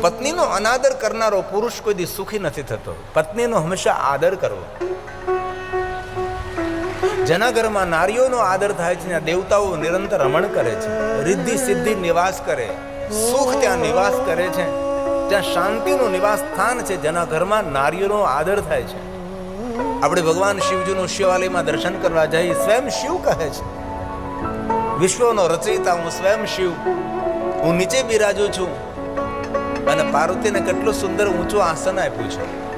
પત્નીનો અનાદર કરનારો પુરુષ કોઈ દી સુખી નથી થતો. પત્નીનો હંમેશા આદર કરવો. જેના ઘરમાં નારીઓનો આદર થાય છે, ત્યાં દેવતાઓ નિરંતર રમણ કરે છે, રિદ્ધિ, સિદ્ધિ નિવાસ કરે, સુખ ત્યાં નિવાસ કરે છે, ત્યાં શાંતિનું નિવાસ સ્થાન છે, જેના ઘરમાં નારીઓનો આદર થાય છે. આપણે ભગવાન શિવજીનું શિવાલયમાં દર્શન કરવા જઈએ, સ્વયં શિવ કહે છે. વિશ્વનો રચયિતા હું સ્વયં શિવ. હું નીચે બિરાજું છું. અને પાર્વતીને કેટલું સુંદર ઊંચું આસન આપ્યું છે.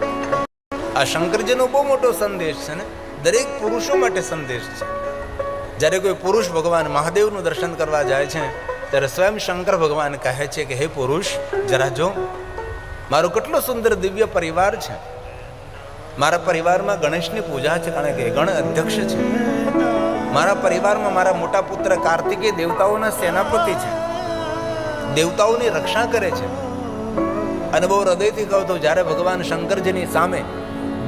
આ શંકરજીનો બહુ મોટો સંદેશ છે ને? દરેક પુરુષો માટે સંદેશ છે. જ્યારે કોઈ પુરુષ ભગવાન મહાદેવનું દર્શન કરવા જાય છે, ત્યારે સ્વયં શંકર ભગવાન કહે છે કે, હે પુરુષ, જરા જો. મારો કેટલો સુંદર દિવ્ય પરિવાર છે. મારા પરિવારમાં ગણેશની પૂજા છે, કારણ કે ગણ અધ્યક્ષ છે. મારા પરિવારમાં મારા મોટા પુત્ર કાર્તિકેય દેવતાઓના સેનાપતિ છે. દેવતાઓની રક્ષા કરે છે. અને બહુ હૃદયથી કહું તો જ્યારે ભગવાન શંકરજીની સામે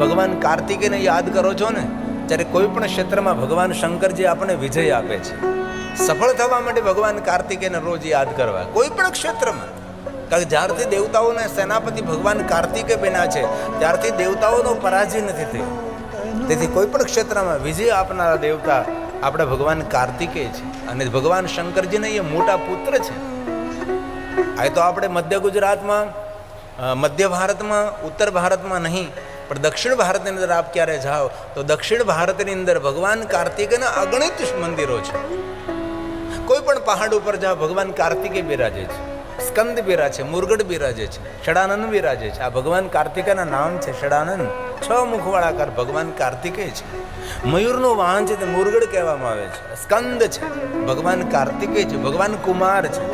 ભગવાન કાર્તિકેયને યાદ કરો છો ને, ત્યારે કોઈ પણ ક્ષેત્રમાં ભગવાન શંકરજી આપણને વિજય આપે છે. સફળ થવા માટે ભગવાન કાર્તિકેયને રોજ યાદ કરવા. કોઈ પણ ક્ષેત્રમાં. કારણ કે જ્યારથી દેવતાઓને સેનાપતિ ભગવાન કાર્તિકે બન્યા છે, ત્યારથી દેવતાઓનો પરાજય નથી થયો. તેથી કોઈ પણ ક્ષેત્રમાં વિજય આપનારા દેવતા આપણા ભગવાન કાર્તિકે છે. અને ભગવાન શંકરજીને એ મોટા પુત્ર છે. આ તો આપણે મધ્ય ગુજરાતમાં મધ્ય ભારતમાં, ઉત્તર ભારતમાં નહીં, પણ દક્ષિણ ભારતની અંદર આપ ક્યારે જાઓ, તો દક્ષિણ ભારતની અંદર ભગવાન કાર્તિકના અગણિત મંદિરો છે. કોઈ પણ પહાડ ઉપર જાઓ, ભગવાન કાર્તિકે બિરાજે છે. સ્કંદ બિરાજે છે મુરગડ બિરાજે છે, ષડાનંદ બિરાજે છે. આ ભગવાન કાર્તિકના નામ છે ષડાનંદ. છ મુખવાળાકાર ભગવાન કાર્તિકેય છે. મયુરનું વાહન છે તે મુરગડ કહેવામાં આવે છે. સ્કંદ છે, ભગવાન કાર્તિકેય છે, ભગવાન કુમાર છે.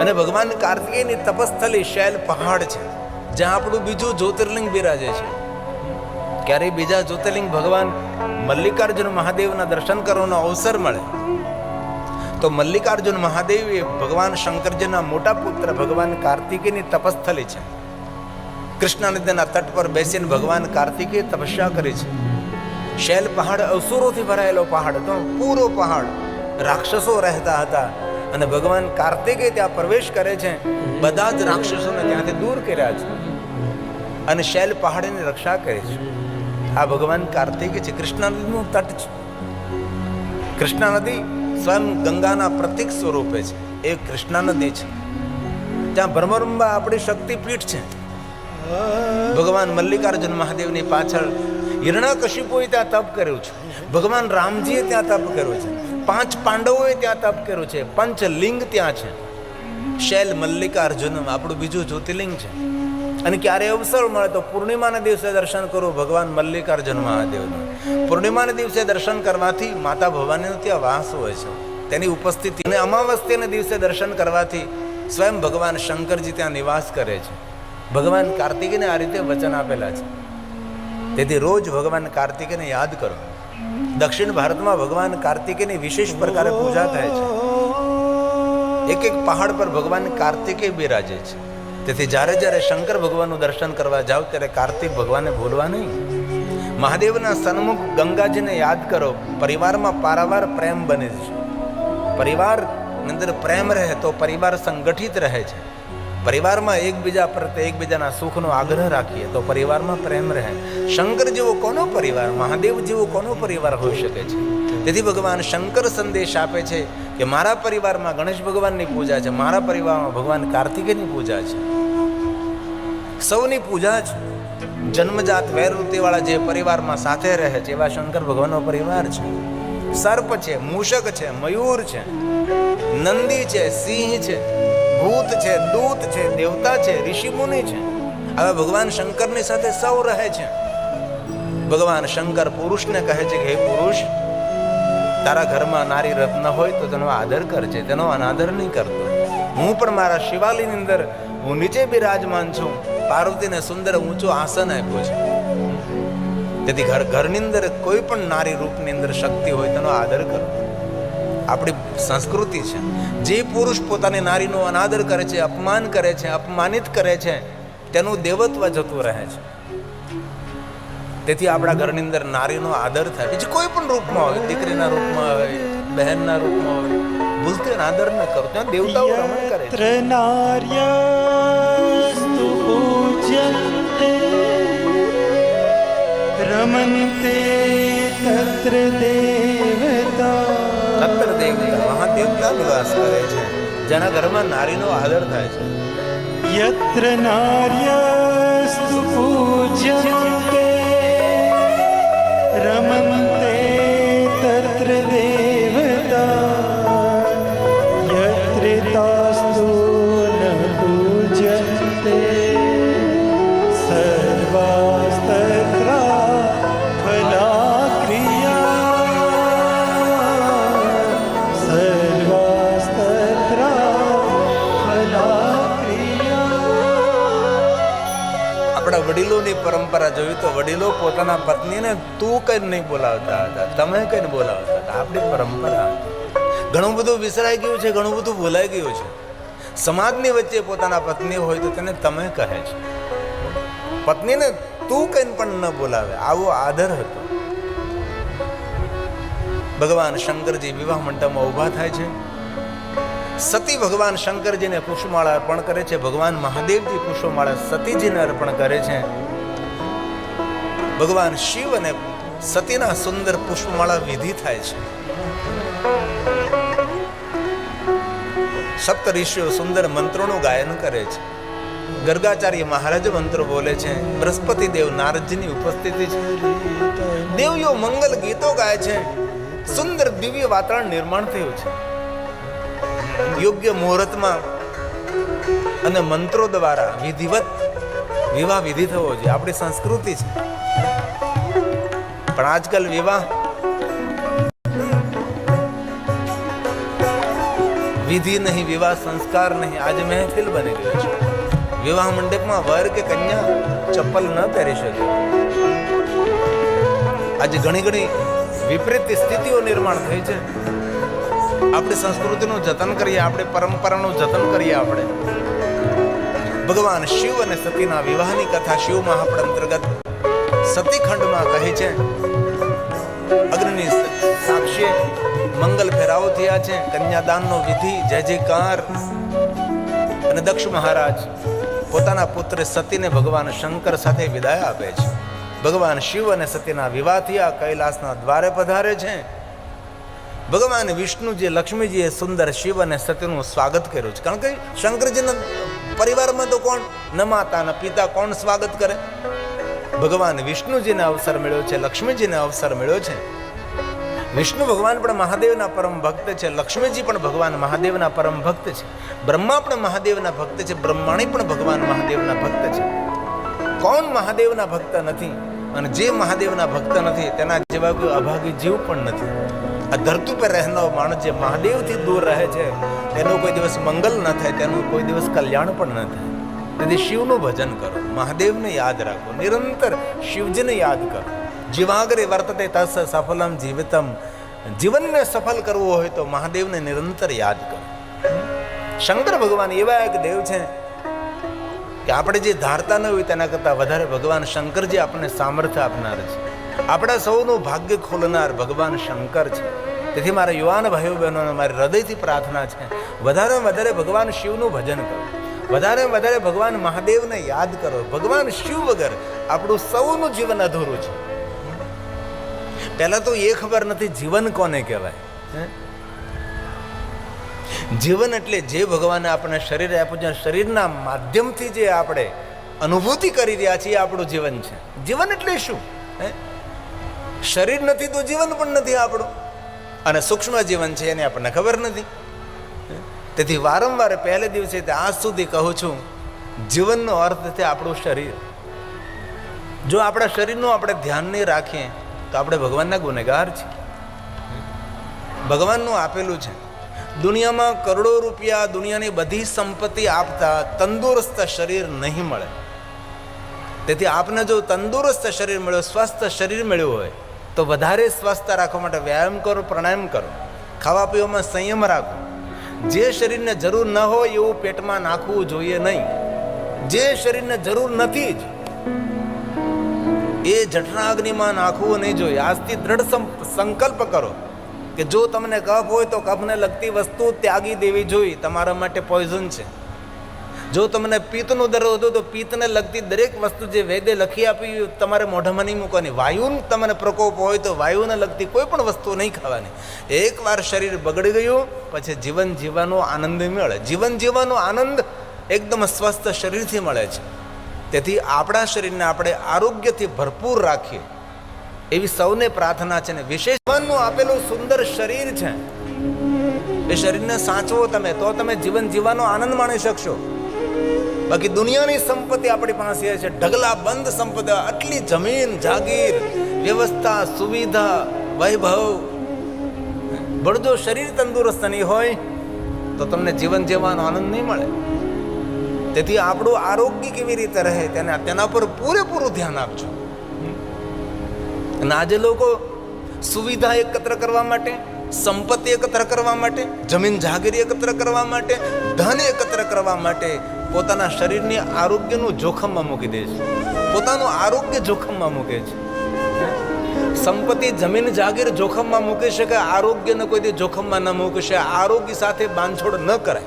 અને ભગવાન કાર્તિકેયની તપસ્થલી શૈલ પહાડ છે, જ્યાં આપણું બીજું જ્યોતિર્લિંગ બિરાજે છે. ક્યારેય બીજા જ્યોતિર્લિંગ ભગવાન મલ્લિકાર્જુન મહાદેવના દર્શન કરવાનો અવસર મળે. તો મલ્લિકાર્જુન મહાદેવ એ ભગવાન શંકરજીના મોટા પુત્ર ભગવાન કાર્તિકેયની તપસ્થલી છે. કૃષ્ણા નદીના તટ પર બેસીને ભગવાન કાર્તિકેય તપસ્યા કરી છે. શૈલ પહાડ અસુરોથી ભરાયેલો પહાડ હતો, પૂરો પહાડ. રાક્ષસો રહેતા હતા. અને ભગવાન કાર્તિકે ત્યાં પ્રવેશ કરે છે. બધા જ રાક્ષસોને ત્યાંથી દૂર કર્યા છે. અને શૈલ પહાડીની રક્ષા કરે છે. આ ભગવાન કાર્તિકે છે. કૃષ્ણ નદીનું તટ છે. કૃષ્ણ નદી સ્વયં ગંગાના પ્રતિક સ્વરૂપે છે. એ કૃષ્ણ નદી છે. ત્યાં ભ્રમરંબા આપણી શક્તિપીઠ છે. ભગવાન મલ્લિકાર્જુન મહાદેવની પાછળ હિરણા હિરણાકશિપુએ ત્યાં તપ કર્યું છે. ભગવાન રામજીએ ત્યાં તપ કર્યું છે. પાંચ પાંડવોએ ત્યાં તપ કર્યું છે. પંચલિંગ ત્યાં છે. શૈલ મલ્લિકાર્જુન, આપણું બીજું જ્યોતિર્લિંગ છે. અને ક્યારે અવસર મળે તો પૂર્ણિમાના દિવસે દર્શન કરો ભગવાન મલ્લિકાર્જુન મહાદેવનું. પૂર્ણિમાના દિવસે દર્શન કરવાથી માતા ભવાનીનો ત્યાં વાસ હોય છે. તેની ઉપસ્થિતિ અને અમાવસ્યાના દિવસે દર્શન કરવાથી સ્વયં ભગવાન શંકરજી ત્યાં નિવાસ કરે છે. ભગવાન કાર્તિકેને આ રીતે વચન આપેલા છે. તેથી રોજ ભગવાન કાર્તિકેને યાદ કરો. દક્ષિણ ભારતમાં ભગવાન કાર્તિકેયની વિશેષ પ્રકારે પૂજા થાય છે. એક એક પહાડ પર ભગવાન કાર્તિકેય બિરાજે છે. તેથી જ્યારે જ્યારે શંકર ભગવાનનું દર્શન કરવા જાઓ, ત્યારે કાર્તિક ભગવાનને ભૂલવા નહીં. મહાદેવના સન્મુખ ગંગાજીને યાદ કરો, પરિવારમાં પારાવાર પ્રેમ બને છે. પરિવાર અંદર પ્રેમ રહે તો પરિવાર સંગઠિત રહે છે. પરિવારમાં એકબીજા પ્રત્યે એકબીજાના સુખનો આગ્રહ રાખીએ તો પરિવારમાં પ્રેમ રહે. શંકર જેવો કોનો પરિવાર, મહાદેવ જેવો કોનો પરિવાર હોઈ શકે છે? તેથી ભગવાન શંકર સંદેશ આપે છે કે મારા પરિવારમાં ગણેશ ભગવાનની પૂજા છે, મારા પરિવારમાં ભગવાન કાર્તિકેયની પૂજા છે. સૌની પૂજા છે જન્મજાત વૈરવૃત્તિવાળા જે પરિવારમાં સાથે રહે છે, એવા શંકર ભગવાનનો પરિવાર છે. સર્પ છે, મૂષક છે, મયુર છે, નંદી છે, સિંહ છે ભૂત છે, દૂત છે, દેવતા છે, ઋષિમુનિ છે. હવે ભગવાન શંકરની સાથે સૌ રહે છે. ભગવાન શંકર પુરુષને કહે છે કે, હે પુરુષ, તારા ઘરમાં નારી રત્ન હોય તો તેનો આદર કરજે, તેનો અનાદર નહીં કરતો. હું પણ મારા શિવાલીની અંદર હું નીચે બિરાજમાન છું. પાર્વતીને સુંદર ઊંચું આસન આપ્યું છે. તેથી ઘર, ઘરની અંદર કોઈ પણ નારી રૂપની અંદર શક્તિ હોય તેનો આદર કરો. આપણી સંસ્કૃતિ છે. જે પુરુષ પોતાની નારીનો અનાદર કરે છે, અપમાન કરે છે, અપમાનિત કરે છે, તેનું દેવત્વ જતું રહે છે. તેથી આપણા ઘરની અંદર નારીનો આદર થાય. જે કોઈ પણ રૂપમાં હોય, દીકરીના રૂપમાં હોય, બહેનના રૂપમાં હોય ભૂલતે આદર ન કરો. ત્યાં દેવતાઓ રમણ કરે છે. રમન્તે તત્ર દેવ ત્યાં નિવાસ કરે છે? જેના ઘરમાં નારીનો આદર થાય છે. યત્ર નાર્ય પૂજ્યતે રમન પરંપરા જોયું તો વડીલો પોતાના પત્નીને તું કઈ નહીં બોલાવતા હતા, તમે કંઈ બોલાવતા હતા? આપણી પરંપરા. ઘણું બધું વિસરાઈ ગયું છે, ઘણું બધું ભૂલાઈ ગયું છે. સમાજની વચ્ચે પોતાના પત્ની હોય તો તેને તમે કહે છે. પત્નીને તું કંઈ પણ ન બોલાવે, આવો આદર હતો. ભગવાન શંકરજી વિવાહ મંડપમાં ઊભા થાય છે. સતી ભગવાન શંકરજીને પુષ્પમાળા અર્પણ કરે છે, ભગવાન મહાદેવજી પુષ્પમાળા સતીજીને અર્પણ કરે છે. ભગવાન શિવ અને સતીના સુંદર પુષ્પમાળા વિધિ થાય છે. સપ્ત ઋષિઓ સુંદર મંત્રોનું ગાયન કરે છે. ગર્ગાચાર્ય મહારાજ મંત્રો બોલે છે, બૃહસ્પતિ દેવ નારદજીની ઉપસ્થિતિ છે. દેવીઓ મંગલ ગીતો ગાય છે, સુંદર દિવ્ય વાતાવરણ નિર્માણ થયું છે. યોગ્ય મુહૂર્તમાં અને મંત્રો દ્વારા વિધિવત વિવાહ વિધિ થવો જોઈએ. આપણી સંસ્કૃતિ છે. પણ આજકાલ વિવાહ વિધિ નહીં, વિવાહ સંસ્કાર નહીં. આજે મહેફિલ બની ગયો છે. વિવાહ મંડપમાં વર કે કન્યા ચપ્પલ ન પહેરી શકે. આજે ઘણી ઘણી વિપરીત સ્થિતિઓ નિર્માણ થઈ છે. આપણી સંસ્કૃતિનું જતન કરીએ, આપણી પરંપરાનું જતન કરીએ આપણે. ભગવાન શિવ અને સતીના વિવાહની કથા શિવ મહાપડ અંતર્ગત સતીખંડમાં કહે છે અગ્નિની સાક્ષી મંગલ ફેરાવો થયા છે. કન્યાદાનનો વિધિ, જય જયકાર. અને દક્ષ મહારાજ પોતાના પુત્ર સતીને ભગવાન શંકર સાથે વિદાય આપે છે. ભગવાન શિવ અને સતીના વિવાહ થયા, કૈલાસના દ્વારે પધારે છે. ભગવાન વિષ્ણુજી લક્ષ્મીજીએ સુંદર શિવ અને સતીનું સ્વાગત કર્યું છે. કારણ કે શંકરજીના પરિવારમાં તો કોણ? ન માતા, ન પિતા કોણ સ્વાગત કરે? ભગવાન વિષ્ણુજીને અવસર મળ્યો છે, લક્ષ્મીજીને અવસર મળ્યો છે. વિષ્ણુ ભગવાન પણ મહાદેવના પરમ ભક્ત છે, લક્ષ્મીજી પણ ભગવાન મહાદેવના પરમ ભક્ત છે. બ્રહ્મા પણ મહાદેવના ભક્ત છે, બ્રહ્માણી પણ ભગવાન મહાદેવના ભક્ત છે. કોણ મહાદેવના ભક્ત નથી અને જે મહાદેવના ભક્ત નથી તેના જેવા કોઈ અભાગી જીવ પણ નથી. આ ધરતી પર રહેનારો માણસ જે મહાદેવથી દૂર રહે છે, તેનું કોઈ દિવસ મંગલ ન થાય, તેનું કોઈ દિવસ કલ્યાણ પણ ન થાય. તેથી શિવનું ભજન કરો. મહાદેવને યાદ રાખો. નિરંતર શિવજીને યાદ કરો. જીવાગ્રે વર્તતે તસ સફલમ જીવિતમ. જીવનને સફળ કરવું હોય તો મહાદેવને નિરંતર યાદ કરો. શંકર ભગવાન એવા એક દેવ છે કે આપણે જે ધારતા ન હોય તેના કરતાં વધારે ભગવાન શંકરજી આપણને સામર્થ્ય આપનાર છે. આપણા સૌનું ભાગ્ય ખોલનાર ભગવાન શંકર છે. તેથી મારા યુવાન ભાઈઓ બહેનોને મારી હૃદયથી પ્રાર્થના છે વધારે વધારે ભગવાન શિવનું ભજન કરો. વધારે વધારે ભગવાન મહાદેવને યાદ કરો. ભગવાન શિવ વગર આપણું સૌનું જીવન અધૂરું છે. પહેલા તો એ ખબર નથી જીવન કોને કહેવાય? જીવન એટલે જે ભગવાને આપણને શરીર આપ્યું છે શરીરના માધ્યમથી જે આપણે અનુભૂતિ કરી રહ્યા છીએ એ આપણું જીવન છે. જીવન એટલે શું? હે? શરીર નથી તો જીવન પણ નથી આપણું. અને સૂક્ષ્મ જીવન છે એને આપણને ખબર નથી. તેથી વારંવાર પહેલે દિવસે આજ સુધી કહું છું, જીવનનો અર્થ છે આપણું શરીર. જો આપણા શરીરનું આપણે ધ્યાન નહીં રાખીએ, તો આપણે ભગવાનના ગુનેગાર છીએ. ભગવાનનું આપેલું છે, દુનિયામાં કરોડો રૂપિયા દુનિયાની બધી સંપત્તિ આપતા તંદુરસ્ત શરીર નહીં મળે. તેથી આપને જો તંદુરસ્ત શરીર મળ્યું, સ્વસ્થ શરીર મળ્યું હોય, તો વધારે સ્વસ્થ રાખવા માટે વ્યાયામ કરો, પ્રાણાયામ કરો. ખાવા પીવામાં સંયમ રાખો. જે શરીરને જરૂર ન હોય એવું પેટમાં નાખવું જોઈએ નહીં. જે શરીરને જરૂર નથી જ, એ જઠરાગ્નિમાં નાખવું નહીં જોઈએ. આજથી દ્રઢ સંકલ્પ કરો કે જો તમને કફ હોય તો કફને લગતી વસ્તુ ત્યાગી દેવી જોઈએ. તમારા માટે પોઈઝન છે. જો તમને પિત્તનો દર્દ હતો, તો પિત્તને લગતી દરેક વસ્તુ જે વેદે લખી આપી તમારે મોઢામાં નહીં મૂકવાની. વાયુને તમને પ્રકોપ હોય, તો વાયુને લગતી કોઈ પણ વસ્તુ નહીં ખાવાની. એકવાર શરીર બગડી ગયું, પછી જીવન જીવવાનો આનંદ મળે. જીવન જીવવાનો આનંદ એકદમ સ્વસ્થ શરીરથી મળે છે. તેથી આપણા શરીરને આપણે આરોગ્યથી ભરપૂર રાખીએ. એવી સૌને પ્રાર્થના છે ને વિશેષ ભગવાનનું આપેલું સુંદર શરીર છે. એ શરીરને સાચવો તમે, તો તમે જીવન જીવવાનો આનંદ માણી શકશો. બાકી દુનિયાની સંપત્તિ આપણી પાસે છે. ઢગલા બંધ સંપત્તિ આટલી જમીન, જાગીર, વ્યવસ્થા, સુવિધા, વૈભવ. પણ શરીર તંદુરસ્ત નહીં હોય તો તમને જીવન જીવવાનો આનંદ નહીં મળે. તેથી આપણું આરોગ્ય કેવી રીતે રહે તેના તેના પર પૂરેપૂરું ધ્યાન આપજો. અને આજે લોકો સુવિધા એકત્ર કરવા માટે સંપત્તિ એકત્ર કરવા માટે, જમીન જાગીરી એકત્ર કરવા માટે, ધન એકત્ર કરવા માટે પોતાના શરીરની આરોગ્યનું જોખમમાં મૂકી દે છે. પોતાનું આરોગ્ય જોખમમાં મૂકે છે. સંપત્તિ, જમીન, જાગીર જોખમમાં મૂકી શકે, આરોગ્યને કોઈ જોખમમાં ન મૂકી શકે, આરોગ્ય સાથે બાંધછોડ ન કરાય.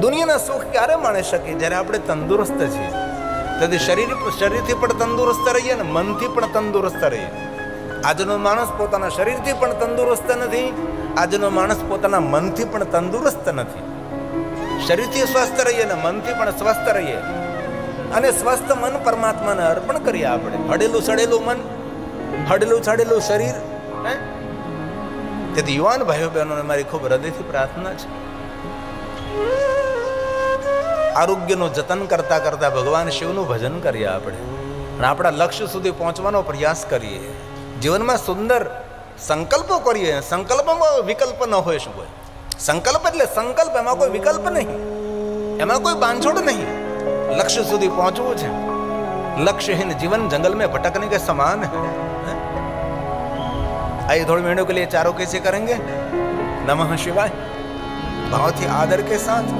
દુનિયાના સુખ ક્યારે માણી શકીએ જ્યારે આપણે તંદુરસ્ત છીએ. તેથી શરીર, શરીરથી પણ તંદુરસ્ત રહીએ ને મનથી પણ તંદુરસ્ત રહીએ. આજનો માણસ પોતાના શરીરથી પણ તંદુરસ્ત નથી, આજનો માણસ પોતાના મનથી પણ તંદુરસ્ત નથી. શરીરથી સ્વસ્થ રહીએ ને મનથી પણ સ્વસ્થ રહીએ. અને સ્વસ્થ મન પરમાત્માને અર્પણ કરીએ આપણે. હડેલું સડેલું મન હડેલું સડેલું શરીર, હે? તેથી યુવાન ભાઈઓ બહેનોને મારી ખૂબ હૃદયથી પ્રાર્થના છે. આરોગ્યનું જતન કરતા કરતા ભગવાન શિવનું ભજન કરીએ આપણે. અને આપણા લક્ષ્ય સુધી પહોંચવાનો પ્રયાસ કરીએ. જીવનમાં સુંદર સંકલ્પો કરીએ સંકલ્પમાં વિકલ્પ ન હોય શું હોય સંકલ્પ એટલે સંકલ્પ એમાં કોઈ વિકલ્પ નહીં એમાં કોઈ બાંધછોડ નહીં લક્ષ્ય સુધી પહોંચવું છે लक्ष्यहीन जीवन जंगल में भटकने के समान है हैं? आइए थोड़ी मिनटों के लिए चारों कैसे करेंगे नमः शिवाय बहुत ही आदर के साथ